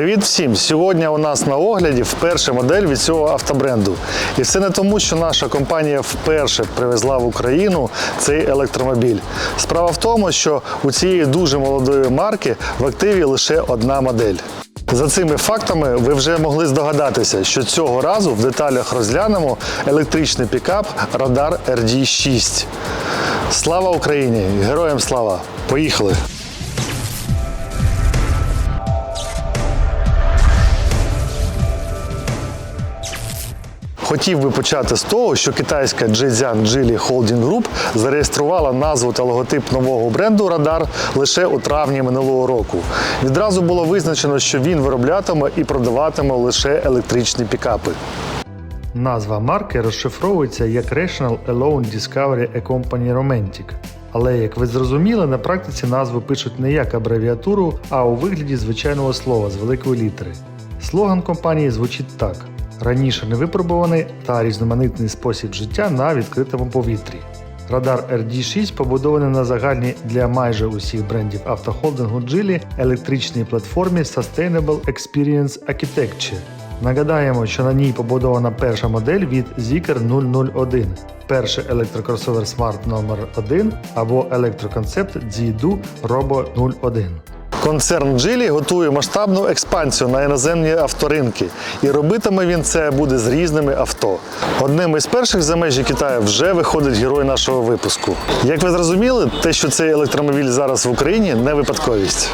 Привіт всім! Сьогодні у нас на огляді вперше модель від цього автобренду. І все не тому, що наша компанія вперше привезла в Україну цей електромобіль. Справа в тому, що у цієї дуже молодої марки в активі лише одна модель. За цими фактами ви вже могли здогадатися, що цього разу в деталях розглянемо електричний пікап Radar RD6. Слава Україні! Героям слава! Поїхали! Хотів би почати з того, що китайська Zhejiang Geely Holding Group зареєструвала назву та логотип нового бренду Радар лише у травні минулого року. Відразу було визначено, що він вироблятиме і продаватиме лише електричні пікапи. Назва марки розшифровується як Rational Alone Discovery A Company Romantic. Але, як ви зрозуміли, на практиці назву пишуть не як абревіатуру, а у вигляді звичайного слова з великої літери. Слоган компанії звучить так: раніше невипробуваний та різноманітний спосіб життя на відкритому повітрі. Радар RD6 побудований на загальній для майже усіх брендів автохолдингу Geely електричній платформі Sustainable Experience Architecture. Нагадаємо, що на ній побудована перша модель від Zeekr 001, перший електрокросовер Smart номер 1 або електроконцепт Zidu Robo 01. Концерн Geely готує масштабну експансію на іноземні авторинки, і робитиме він це буде з різними авто. Одним із перших за межі Китаю вже виходить герой нашого випуску. Як ви зрозуміли, те, що цей електромобіль зараз в Україні, не випадковість.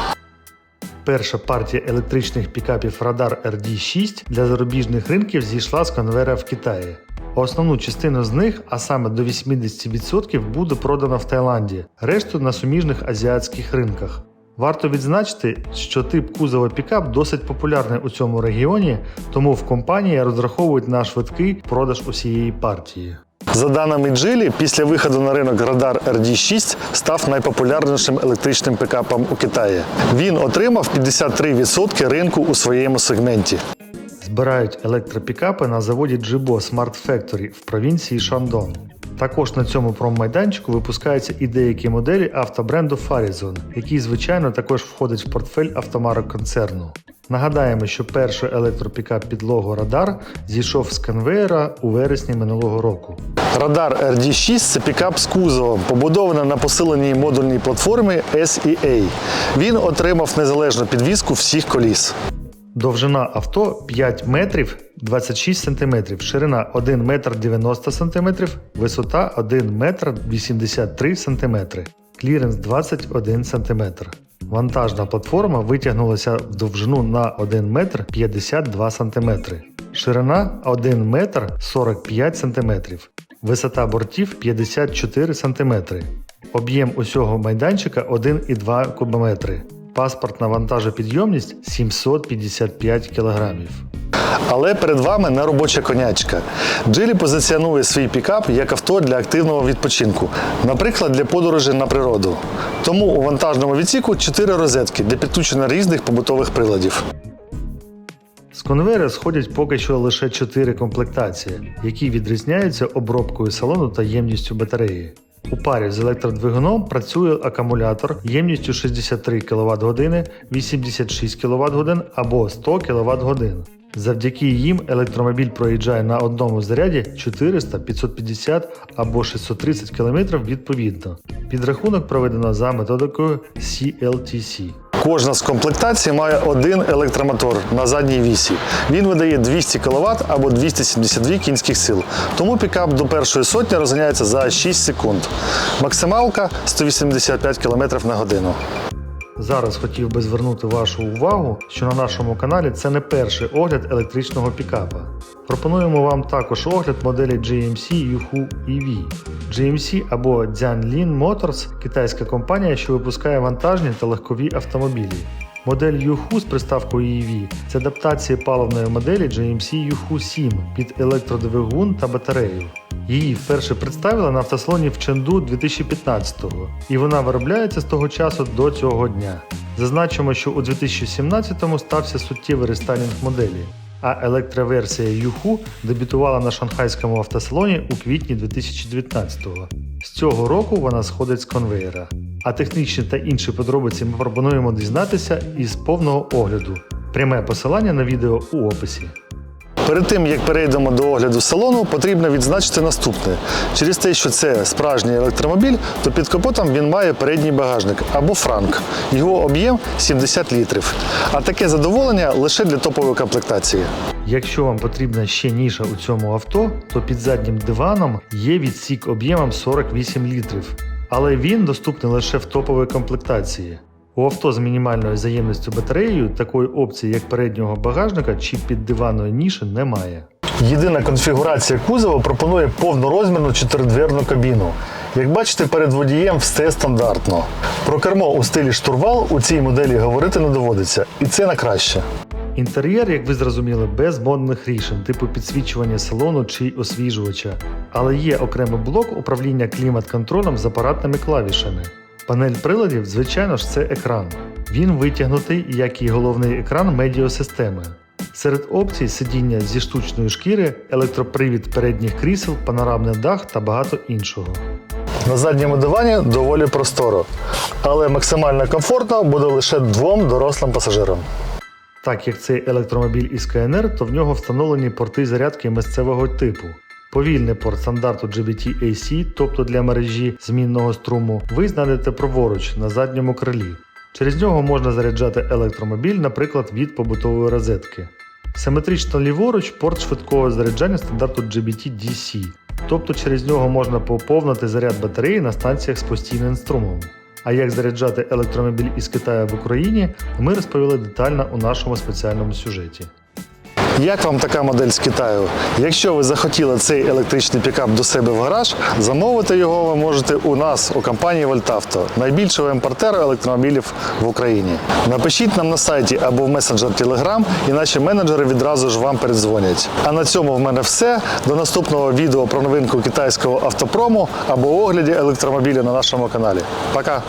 Перша партія електричних пікапів Radar RD6 для зарубіжних ринків зійшла з конвейера в Китаї. Основну частину з них, а саме до 80%, буде продано в Таїланді, решту на суміжних азіатських ринках. Варто відзначити, що тип кузова пікап досить популярний у цьому регіоні, тому в компанії розраховують на швидкий продаж усієї партії. За даними Geely, після виходу на ринок Radar RD6 став найпопулярнішим електричним пікапом у Китаї. Він отримав 53% ринку у своєму сегменті. Збирають електропікапи на заводі Jibo Smart Factory в провінції Шандон. Також на цьому проммайданчику випускаються і деякі моделі автобренду Farizon, який, звичайно, також входить в портфель автомарок концерну. Нагадаємо, що перший електропікап під лого Радар зійшов з конвеєра у вересні минулого року. Радар RD6 це пікап з кузовом, побудований на посиленій модульній платформі SEA. Він отримав незалежну підвізку всіх коліс. Довжина авто 5 метрів 26 см, ширина 1 метр 90 см, висота 1 метр 83 см, кліренс 21 см. Вантажна платформа витягнулася в довжину на 1 метр 52 см, ширина 1 метр 45 см, висота бортів 54 см, об'єм усього майданчика 1,2 кубометри. Паспортна вантажопідйомність 755 кг. Але перед вами не робоча конячка. Джилі позиціонує свій пікап як авто для активного відпочинку, наприклад, для подорожі на природу. Тому у вантажному відсіку 4 розетки для підключення різних побутових приладів. З конвейера сходять поки що лише 4 комплектації, які відрізняються обробкою салону та ємністю батареї. У парі з електродвигуном працює акумулятор ємністю 63 кВт години, 86 кВт або 100 кВт. Завдяки їм електромобіль проїжджає на одному заряді 400, 550 або 630 км відповідно. Підрахунок проведено за методикою CLTC. Кожна з комплектацій має один електромотор на задній вісі. Він видає 200 кВт або 272 кінських сил. Тому пікап до першої сотні розганяється за 6 секунд. Максималка 185 км на годину. Зараз хотів би звернути вашу увагу, що на нашому каналі це не перший огляд електричного пікапа. Пропонуємо вам також огляд моделі GMC Yuhu EV. GMC або Jianlin Motors китайська компанія, що випускає вантажні та легкові автомобілі. Модель Yuhu з приставкою EV – це адаптація паливної моделі GMC Yuhu 7 під електродвигун та батарею. Її вперше представили на автосалоні в Ченду 2015-го, і вона виробляється з того часу до цього дня. Зазначимо, що у 2017-му стався суттєвий рестайлінг моделі, а електроверсія Юху дебютувала на шанхайському автосалоні у квітні 2019-го. З цього року вона сходить з конвейера. А технічні та інші подробиці ми пропонуємо дізнатися із повного огляду. Пряме посилання на відео у описі. Перед тим як перейдемо до огляду салону, потрібно відзначити наступне: через те, що це справжній електромобіль, то під капотом він має передній багажник або франк. Його об'єм 70 літрів. А таке задоволення лише для топової комплектації. Якщо вам потрібна ще ніша у цьому авто, то під заднім диваном є відсік об'ємом 48 літрів. Але він доступний лише в топовій комплектації. У авто з мінімальною заємністю батареєю такої опції, як переднього багажника чи піддиванної ніші, немає. Єдина конфігурація кузова пропонує повнорозмірну чотиридверну кабіну. Як бачите, перед водієм все стандартно. Про кермо у стилі штурвал у цій моделі говорити не доводиться, і це на краще. Інтер'єр, як ви зрозуміли, без модних рішень, типу підсвічування салону чи освіжувача. Але є окремий блок управління клімат-контролем з апаратними клавішами. Панель приладів, звичайно ж, це екран. Він витягнутий, як і головний екран медіасистеми. Серед опцій сидіння зі штучної шкіри, електропривід передніх крісел, панорамний дах та багато іншого. На задньому дивані доволі просторо, але максимально комфортно буде лише двом дорослим пасажирам. Так як цей електромобіль із КНР, то в нього встановлені порти зарядки місцевого типу. Повільний порт стандарту GBT AC, тобто для мережі змінного струму, ви знайдете праворуч на задньому крилі. Через нього можна заряджати електромобіль, наприклад, від побутової розетки. Симетрично ліворуч порт швидкого заряджання стандарту GBT DC, тобто через нього можна поповнити заряд батареї на станціях з постійним струмом. А як заряджати електромобіль із Китаю в Україні, ми розповіли детально у нашому спеціальному сюжеті. Як вам така модель з Китаю? Якщо ви захотіли цей електричний пікап до себе в гараж, замовити його ви можете у нас у компанії Вольтавто, найбільшого імпортера електромобілів в Україні. Напишіть нам на сайті або в месенджер Telegram, і наші менеджери відразу ж вам передзвонять. А на цьому в мене все. До наступного відео про новинку китайського автопрому або огляді електромобіля на нашому каналі. Пока!